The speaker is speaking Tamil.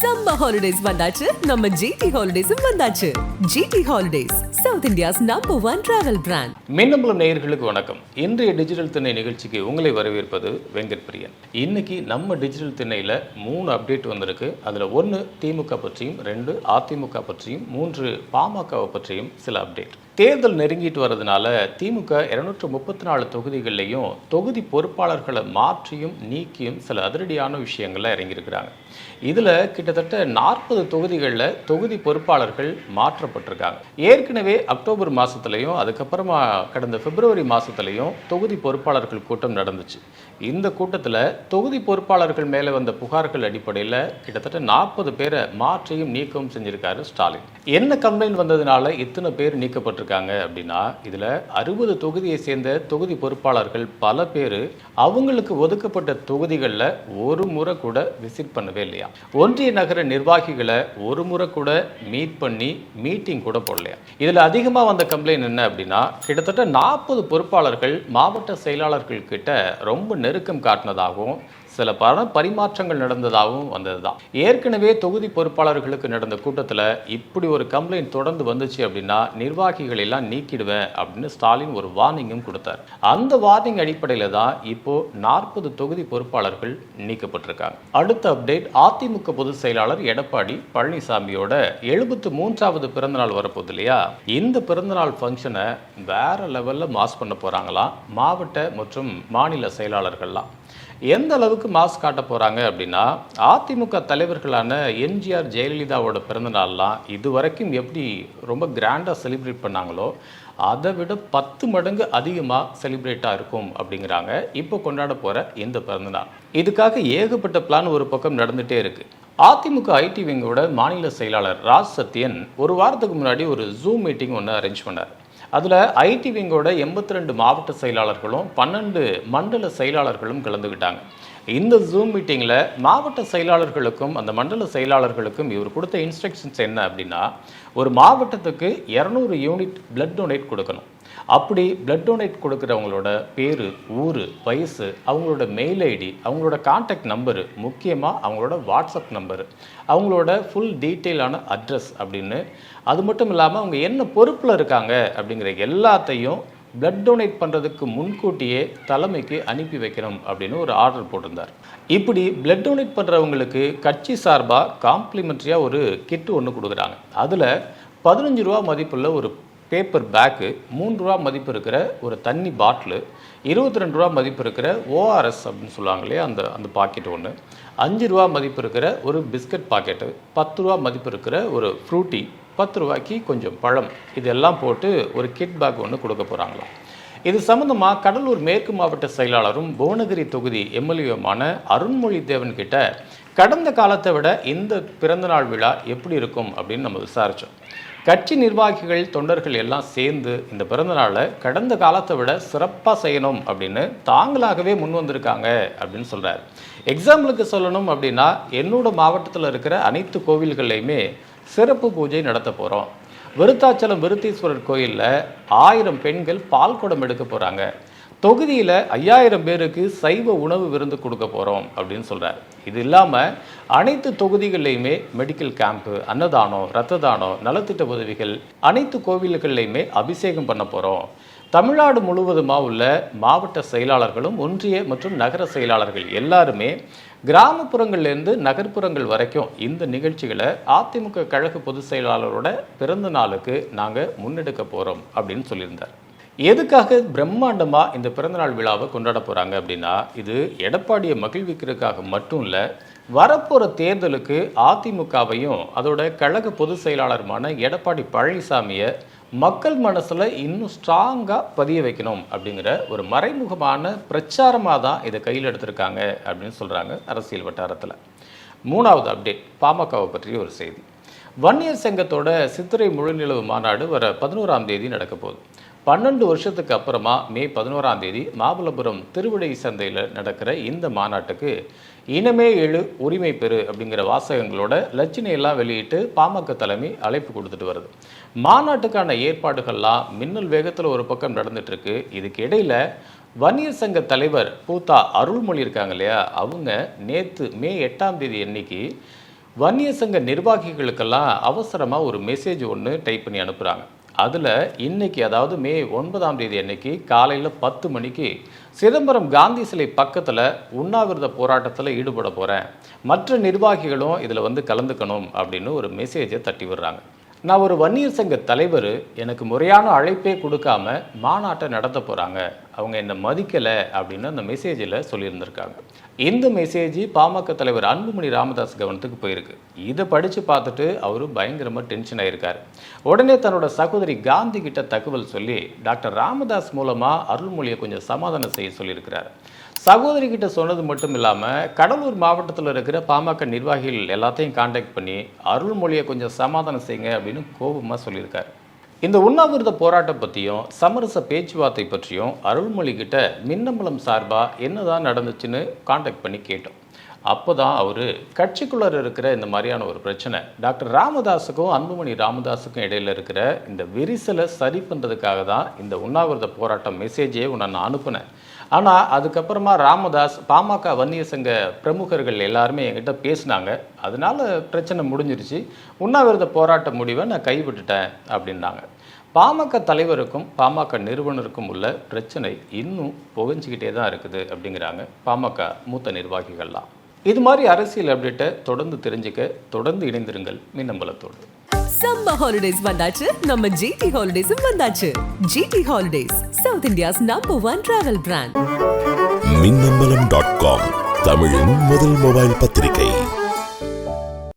சம்மர் ஹாலிடேஸ் வந்தாச்சு. நம்ம ஜிடி ஹாலிடேஸும் வந்தாச்சு. GT holidays South India's number one travel brand Minnambalam நேயர்களுக்கு வணக்கம். இன்றைய டிஜிட்டல் திண்ணை நிகழ்ச்சிக்கு உங்களை வரவேற்பது வெங்கட் பிரியன் இன்னைக்கு நம்ம டிஜிட்டல் திண்ணையில் மூணு அப்டேட் வந்திருக்கு. அதில் ஒன்று திமுக பற்றியும் ரெண்டு அதிமுக பற்றியும் மூன்று பாமகவை பற்றியும் சில அப்டேட் தேர்தல் நெருங்கிட்டு வர்றதுனால திமுக இருநூற்று முப்பத்தி நாலு தொகுதிகள்லையும் தொகுதி பொறுப்பாளர்களை மாற்றியும் நீக்கியும் சில அதிரடியான விஷயங்கள்லாம் இறங்கியிருக்கிறாங்க. இதில் கிட்டத்தட்ட நாற்பது தொகுதிகளில் தொகுதி பொறுப்பாளர்கள் மாற்றப்பட்டிருக்காங்க. ஏற்கனவே அக்டோபர் மாதத்துலையும் அதுக்கப்புறமா கடந்த பிப்ரவரி மாதத்துலையும் தொகுதி பொறுப்பாளர்கள் கூட்டம் நடந்துச்சு. இந்த கூட்டத்தில் தொகுதி பொறுப்பாளர்கள் மேலே வந்த புகார்கள் அடிப்படையில் கிட்டத்தட்ட நாற்பது பேரை மாற்றியும் நீக்கவும் செஞ்சிருக்காரு ஸ்டாலின். என்ன கம்ப்ளைண்ட் வந்ததுனால இத்தனை பேர் கொடுத்துருக்காங்க அப்படின்னா இதில் அறுபது தொகுதியை சேர்ந்த தொகுதி பொறுப்பாளர்கள் பல பேர் அவங்களுக்கு ஒதுக்கப்பட்ட தொகுதிகளில் ஒரு முறை கூட விசிட் பண்ணவே இல்லையா? ஒன்றிய நகர நிர்வாகிகளை ஒரு முறை கூட மீட் பண்ணி மீட்டிங் கூட போடலையா? இதில் அதிகமாக வந்த கம்ப்ளைண்ட் என்ன அப்படின்னா கிட்டத்தட்ட நாற்பது பொறுப்பாளர்கள் மாவட்ட செயலாளர்கள் கிட்ட ரொம்ப நெருக்கம் காட்டினதாகவும் சில பல பரிமாற்றங்கள் நடந்ததாகவும் வந்தது தான் ஏற்கனவே தொகுதி பொறுப்பாளர்களுக்கு நடந்த கூட்டத்தில் இப்படி ஒரு கம்ப்ளைண்ட் தொடர்ந்து வந்துச்சு அப்படின்னா நிர்வாகிகள் எல்லாம் நீக்கிடுவேன் அப்படின்னு ஸ்டாலின் ஒரு வார்னிங்கும் கொடுத்தார். அந்த வார்னிங் அடிப்படையில் தான் இப்போ நாற்பது தொகுதி பொறுப்பாளர்கள் நீக்கப்பட்டிருக்காங்க. அடுத்த அப்டேட் அதிமுக பொதுச் செயலாளர் எடப்பாடி பழனிசாமியோட எழுபத்து மூன்றாவது பிறந்தநாள் வரப்போகுது இல்லையா? இந்த பிறந்தநாள் ஃபங்க்ஷனை வேற லெவலில் மாஸ் பண்ண போகிறாங்களாம் மாவட்ட மற்றும் மாநில செயலாளர்கள்லாம். எந்த அளவுக்கு மாஸ் காட்ட போகிறாங்க அப்படின்னா அதிமுக தலைவர்களான எம்ஜிஆர் ஜெயலலிதாவோட பிறந்தநாள்லாம் இது வரைக்கும் எப்படி ரொம்ப கிராண்டாக செலிப்ரேட் பண்ணாங்களோ அதை விட பத்து மடங்கு அதிகமாக செலிப்ரேட்டாக இருக்கும் அப்படிங்கிறாங்க இப்போ கொண்டாட போகிற இந்த பிறந்தநாள் இதுக்காக ஏகப்பட்ட பிளான் ஒரு பக்கம் நடந்துகிட்டே இருக்குது அதிமுக ஐடி விங்கோட மாநில செயலாளர் ராஜ் சத்யன் ஒரு வாரத்துக்கு முன்னாடி ஒரு ஜூம் மீட்டிங் ஒன்று அரேஞ்ச் பண்ணார். அதில் ஐடி விங்கோட எண்பத்தி ரெண்டு மாவட்ட செயலாளர்களும் பன்னெண்டு மண்டல செயலாளர்களும் கலந்துக்கிட்டாங்க இந்த ஜூம் மீட்டிங்கில் மாவட்ட செயலாளர்களுக்கும் அந்த மண்டல செயலாளர்களுக்கும் இவர் கொடுத்த இன்ஸ்ட்ரக்ஷன்ஸ் என்ன அப்படின்னா ஒரு மாவட்டத்துக்கு இரநூறு யூனிட் பிளட் டொனேட் கொடுக்கணும். அப்படி பிளட் டொனேட் கொடுக்குறவங்களோட பேர் ஊர் வயசு அவங்களோட மெயில் ஐடி அவங்களோட காண்டாக்ட் நம்பரு முக்கியமாக அவங்களோட வாட்ஸ்அப் நம்பரு அவங்களோட ஃபுல் டீட்டெயிலான அட்ரஸ் அப்படின்னு. அது மட்டும் இல்லாமல் அவங்க என்ன பொறுப்பில் இருக்காங்க அப்படிங்கிற எல்லாத்தையும் பிளட் டொனேட் பண்ணுறதுக்கு முன்கூட்டியே தலைமைக்கு அனுப்பி வைக்கணும் அப்படின்னு ஒரு ஆர்டர் போட்டிருந்தார். இப்படி பிளட் டொனேட் பண்ணுறவங்களுக்கு கட்சி சார்பாக காம்ப்ளிமெண்ட்ரியாக ஒரு கிட்டு ஒன்று கொடுக்குறாங்க. அதில் பதினஞ்சு ரூபா மதிப்புள்ள ஒரு பேப்பர் பேக்கு மூன்று ரூபா மதிப்பு இருக்கிற ஒரு தண்ணி பாட்டிலு இருபத்தி ரெண்டு ரூபா மதிப்பு இருக்கிற ஓஆர்எஸ் அப்படின்னு சொல்லுவாங்க இல்லையா அந்த அந்த பாக்கெட் ஒன்று அஞ்சு ரூபா மதிப்பு இருக்கிற ஒரு பிஸ்கட் பாக்கெட்டு பத்து ரூபா மதிப்பு இருக்கிற ஒரு ஃப்ரூட்டி பத்து ரூபாய்க்கு கொஞ்சம் பழம். இதெல்லாம் போட்டு ஒரு கிட் பேக் ஒன்று கொடுக்க போகிறாங்களாம் இது சம்மந்தமாக கடலூர் மேற்கு மாவட்ட செயலாளரும் புவனகிரி தொகுதி எம்எல்ஏவுமான அருண்மொழி தேவன் கிட்ட கடந்த காலத்தை விட இந்த பிறந்தநாள் விழா எப்படி இருக்கும் அப்படின்னு நம்ம விசாரித்தோம் கட்சி நிர்வாகிகள் தொண்டர்கள் எல்லாம் சேர்ந்து இந்த பிறந்தநாளை கடந்த காலத்தை விட சிறப்பாக செய்யணும் அப்படின்னு தாங்களாகவே முன் வந்திருக்காங்க அப்படின்னு சொல்கிறார் எக்ஸாம்பிளுக்கு சொல்லணும் அப்படின்னா என்னோட மாவட்டத்தில் இருக்கிற அனைத்து கோவில்கள்லையுமே சிறப்பு பூஜை நடத்த போகிறோம் விருத்தாச்சலம் விருத்தீஸ்வரர் கோயிலில் ஆயிரம் பெண்கள் பால் குடம் எடுக்க போகிறாங்க தொகுதியில் ஐயாயிரம் பேருக்கு சைவ உணவு விருந்து கொடுக்க போகிறோம் அப்படின்னு சொல்கிறார் இது இல்லாமல் அனைத்து தொகுதிகள்லையுமே மெடிக்கல் கேம்ப்பு அன்னதானம் ரத்த தானம் நலத்திட்ட உதவிகள் அனைத்து கோவில்கள்லையுமே அபிஷேகம் பண்ண போகிறோம் தமிழ்நாடு முழுவதுமாக உள்ள மாவட்ட செயலாளர்களும் ஒன்றிய மற்றும் நகர செயலாளர்கள் எல்லாருமே கிராமப்புறங்கள்லேருந்து நகர்ப்புறங்கள் வரைக்கும் இந்த நிகழ்ச்சிகளை அதிமுக கழக பொதுச் செயலாளரோட பிறந்த நாளுக்கு நாங்கள் முன்னெடுக்க போகிறோம் அப்படின்னு சொல்லியிருந்தார். எதுக்காக பிரம்மாண்டமாக இந்த பிறந்தநாள் விழாவை கொண்டாட போகிறாங்க அப்படின்னா இது எடப்பாடியை மகிழ்விக்கிறதுக்காக மட்டும் இல்லை வரப்போகிற தேர்தலுக்கு அதிமுகவையும் அதோட கழக பொதுச் செயலாளருமான எடப்பாடி பழனிசாமியை மக்கள் மனசில் இன்னும் ஸ்ட்ராங்காக பதிய வைக்கணும் அப்படிங்கிற ஒரு மறைமுகமான பிரச்சாரமாக தான் இதை கையில் எடுத்திருக்காங்க அப்படின்னு சொல்கிறாங்க அரசியல் வட்டாரத்தில். மூணாவது அப்டேட் பாமகவை பற்றிய ஒரு செய்தி. வன்னியர் சங்கத்தோட சித்திரை முழுநிலவு மாநாடு வர பதினோராம் தேதி நடக்க போகுது. பன்னெண்டு வருஷத்துக்கு அப்புறமா மே பதினோராம் தேதி மாமல்லபுரம் திருவிடை சந்தையில் நடக்கிற இந்த மாநாட்டுக்கு இனமே எழு உரிமை பெறு அப்படிங்கிற வாசகங்களோட லட்சணையெல்லாம் வெளியிட்டு பாமக தலைமை அழைப்பு கொடுத்துட்டு வருது. மாநாட்டுக்கான ஏற்பாடுகள்லாம் மின்னல் வேகத்தில் ஒரு பக்கம் நடந்துட்டுருக்கு. இதுக்கு இடையில் வன்னியர் சங்க தலைவர் பூத்தா அருள்மொழி இருக்காங்க இல்லையா? அவங்க நேற்று மே எட்டாம் தேதி அன்னைக்கு வன்னியர் சங்க நிர்வாகிகளுக்கெல்லாம் அவசரமாக ஒரு மெசேஜ் ஒன்று டைப் பண்ணி அனுப்புகிறாங்க அதில் இன்னைக்கு அதாவது மே ஒன்பதாம் தேதி அன்னைக்கு காலையில் பத்து மணிக்கு சிதம்பரம் காந்தி சிலை பக்கத்தில் உண்ணாவிரத போராட்டத்தில் ஈடுபட போகிறேன் மற்ற நிர்வாகிகளும் இதில் வந்து கலந்துக்கணும் அப்படின்னு ஒரு மெசேஜை தட்டி விடுறாங்க. நான் ஒரு வன்னியர் சங்க தலைவர் எனக்கு முறையான அழைப்பே கொடுக்காம மாநாட்டை நடத்த போகிறாங்க அவங்க என்னை மதிக்கலை அப்படின்னு அந்த மெசேஜில் சொல்லியிருந்திருக்காங்க. இந்த மெசேஜ் பாமக தலைவர் அன்புமணி ராமதாஸ் கவனத்துக்கு போயிருக்கு. இதை படித்து பார்த்துட்டு அவர் பயங்கரமாக டென்ஷன் ஆகியிருக்காரு உடனே தன்னோட சகோதரி காந்தி கிட்ட தகவல் சொல்லி டாக்டர் ராமதாஸ் மூலமாக அருள்மொழியை கொஞ்சம் சமாதானம் செய்ய சொல்லியிருக்கிறார். சகோதரி கிட்ட சொன்னது மட்டும் இல்லாமல் கடலூர் மாவட்டத்தில் இருக்கிற பாமக நிர்வாகிகள் எல்லாத்தையும் காண்டாக்ட் பண்ணி அருள்மொழியை கொஞ்சம் சமாதானம் செய்யுங்க அப்படின்னு கோபமாக சொல்லியிருக்காரு. இந்த உண்ணாவிரத போராட்டம் பற்றியும் சமரச பேச்சுவார்த்தை பற்றியும் அருள்மொழி கிட்ட மின்னம்பலம் சார்பாக என்னதான் நடந்துச்சுன்னு காண்டாக்ட் பண்ணி கேட்டோம். அப்போ தான் அவர் கட்சிக்குள்ளே இருக்கிற இந்த மாதிரியான ஒரு பிரச்சனை. டாக்டர் ராமதாஸுக்கும் அன்புமணி ராமதாஸுக்கும் இடையில இருக்கிற இந்த விரிசலை சரி பண்ணுறதுக்காக தான் இந்த உண்ணாவிரத போராட்டம் மெசேஜே நான் அனுப்புனேன். ஆனால் அதுக்கப்புறமா ராமதாஸ் பாமக வன்னிய சங்க பிரமுகர்கள் எல்லாருமே என்கிட்ட பேசினாங்க. அதனால் பிரச்சனை முடிஞ்சிருச்சு. உண்ணாவிரத போராட்ட முடிவை நான் கைவிட்டுட்டேன் அப்படின்னாங்க. பாமக தலைவருக்கும் பாமக நிறுவனருக்கும் உள்ள பிரச்சனை இன்னும் புகஞ்சிக்கிட்டே தான் இருக்குது அப்படிங்கிறாங்க பாமக மூத்த நிர்வாகிகள்லாம். இது மாதிரி அரசியல் அப்டேட்டை தொடர்ந்து தெரிஞ்சுக்க தொடர்ந்து இணைந்திருங்கள் மின்னம்பலத்தோடு சம்மர் ஹாலிடேஸ் வந்தாச்சு நம்ம ஜிடி ஹாலிடேஸும் வந்தாச்சு. GT holidays South India's number one travel brand Minnambalam dot com தமிழின் முதல் மொபைல் பத்திரிகை.